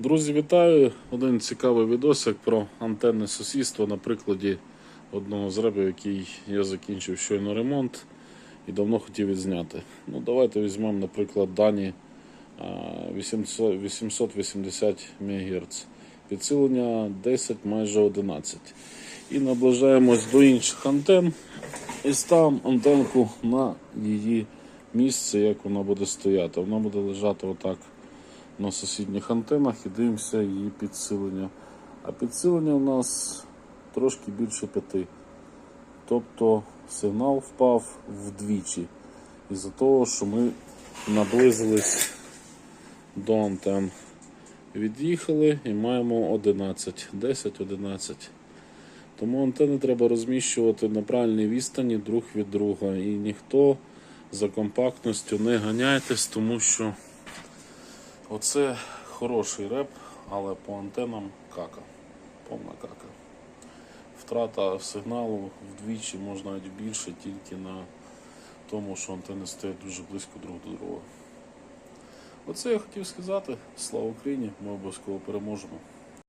Друзі, вітаю! Один цікавий відосик про антенне сусідство на прикладі одного з ребів, який я закінчив щойно ремонт і давно хотів відзняти. Ну, давайте візьмемо, наприклад, дані 880 МГц. Підсилення 10, майже 11. І наближаємось до інших антен і ставимо антенку на її місце, як вона буде стояти. Вона буде лежати отак на сусідніх антенах і дивимося її підсилення. А підсилення у нас трошки більше п'яти. Тобто сигнал впав вдвічі. Із-за того, що ми наблизились до антен. Від'їхали і маємо 11, 10-11. Тому антени треба розміщувати на правильній відстані друг від друга. І ніхто за компактністю не ганяйтесь, тому що Оце хороший реп, але по антенам кака. Повна кака. Втрата сигналу вдвічі, можна навіть більше, тільки на тому, що антени стоять дуже близько друг до друга. Оце я хотів сказати. Слава Україні! Ми обов'язково переможемо.